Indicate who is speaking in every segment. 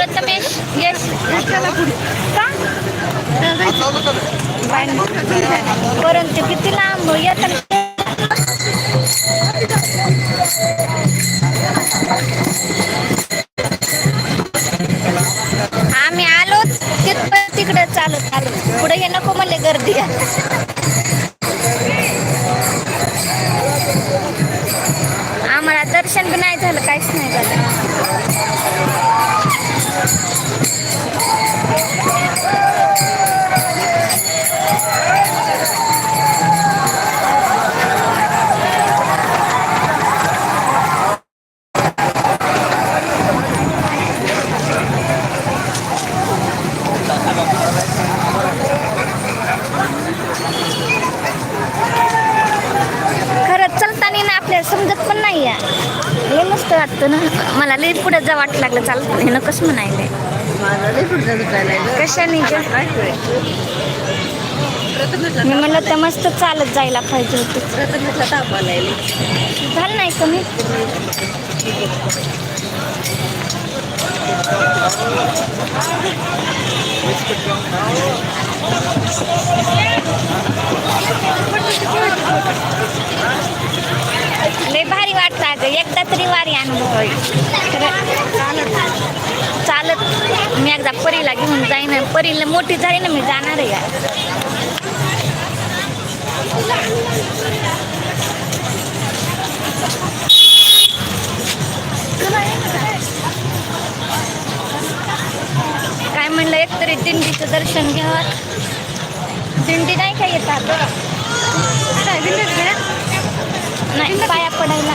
Speaker 1: यश परंतु किती लांब? येतात आम्ही आलो तिथं तिकडे चालत आलो. पुढे हे नको म्हणले गर्दी. आम्हाला दर्शन बी नाही झालं काहीच नाही झालं. समजत पण नाही आहे लय मस्त वाटतं ना. मला लई पुढे जा वाट लागलं. चालत हे नकच म्हणायला. कशाने ग? मी म्हणलं तर मस्त चालत जायला पाहिजे होतं. झालं नाही कमी? लय एकदा तरी वारी अनुभव चालत. मी एकदा परीला घेऊन जाईन परीला मोठी झाली ना मी जाणार आहे. काय म्हणलं एकतरी दिंडीचं दर्शन घ्यावं दिंडी नाही काय येतात? नाही पाया पडायला.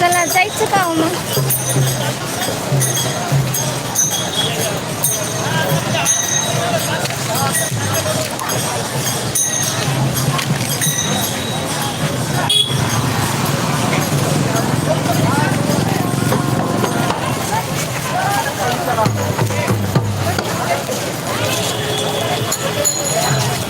Speaker 1: 再来再一次吧，我们。